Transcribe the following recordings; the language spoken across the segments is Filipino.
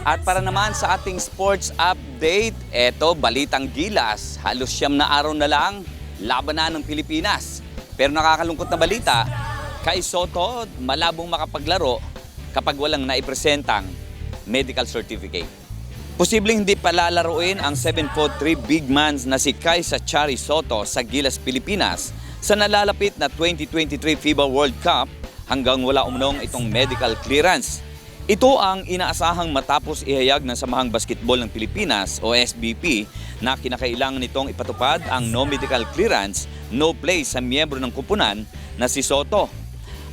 At para naman sa ating sports update, eto, balitang gilas. Halos siyam na araw na lang, laban na ng Pilipinas. Pero nakakalungkot na balita, kay Soto, malabong makapaglaro kapag walang naipresentang medical certificate. Posibleng hindi palalaruin ang 7'3 big man na si Kaisa Chari Soto sa Gilas, Pilipinas sa nalalapit na 2023 FIBA World Cup hanggang wala umunong itong medical clearance. Ito ang inaasahang matapos ihayag ng Samahang Basketball ng Pilipinas o SBP na kinakailangan nitong ipatupad ang no medical clearance, no play sa miyembro ng kupunan na si Soto.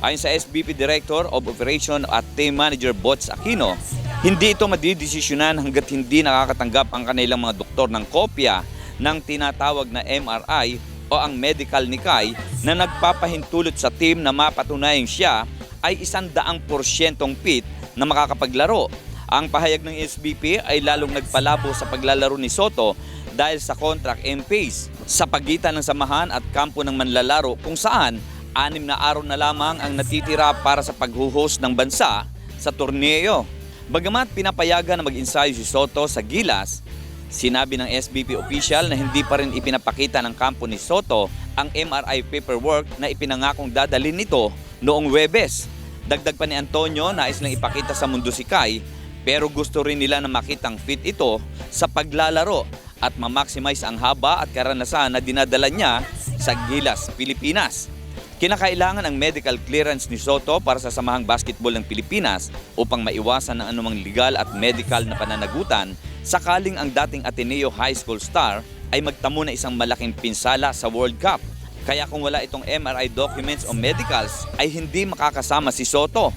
Ayon sa SBP Director of Operation at Team Manager Bots Aquino, hindi ito madidesisyonan hanggat hindi nakakatanggap ang kanilang mga doktor ng kopya ng tinatawag na MRI o ang medical ni Kai na nagpapahintulot sa team na mapatunayang siya ay isang daang porsyentong fit na makakapaglaro. Ang pahayag ng SBP ay lalong nagpalabo sa paglalaro ni Soto dahil sa contract and pace sa pagitan ng samahan at kampo ng manlalaro kung saan anim na araw na lamang ang natitira para sa paghuhost ng bansa sa torneo. Bagamat pinapayagan na mag-ensayo si Soto sa Gilas, sinabi ng SBP official na hindi pa rin ipinapakita ng kampo ni Soto ang MRI paperwork na ipinangakong dadalhin nito noong Webes. Dagdag pa ni Antonio, nais lang ipakita sa mundo si Kai, pero gusto rin nila na makitang fit ito sa paglalaro at ma-maximize ang haba at karanasan na dinadala niya sa Gilas, Pilipinas. Kinakailangan ang medical clearance ni Soto para sa Samahang Basketball ng Pilipinas upang maiwasan ang anumang legal at medical na pananagutan sakaling ang dating Ateneo High School star ay magtamo na isang malaking pinsala sa World Cup. Kaya kung wala itong MRI documents o medicals ay hindi makakasama si Soto.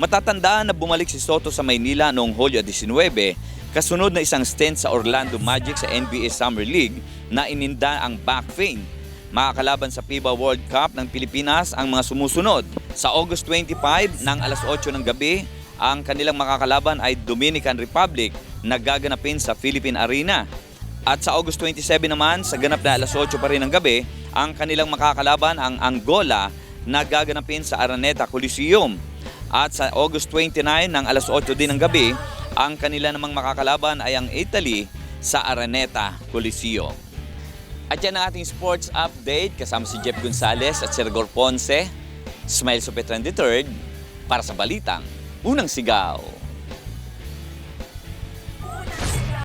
Matatandaan na bumalik si Soto sa Maynila noong Hulyo 19 kasunod na isang stint sa Orlando Magic sa NBA Summer League na ininda ang back pain makakalaban sa FIBA World Cup ng Pilipinas ang mga sumusunod. Sa August 25 ng alas 8 ng gabi, ang kanilang makakalaban ay Dominican Republic na gaganapin sa Philippine Arena. At sa August 27 naman, sa ganap na alas 8 pa rin ng gabi, ang kanilang makakalaban ang Angola na gaganapin sa Araneta Coliseum. At sa August 29 ng alas 8 din ng gabi, ang kanila namang makakalaban ay ang Italy sa Araneta Coliseum. At yan ang ating sports update kasama si Jeff Gonzalez at Sir Gor Ponce. Smile Supetran III para sa Balitang Unang Sigaw.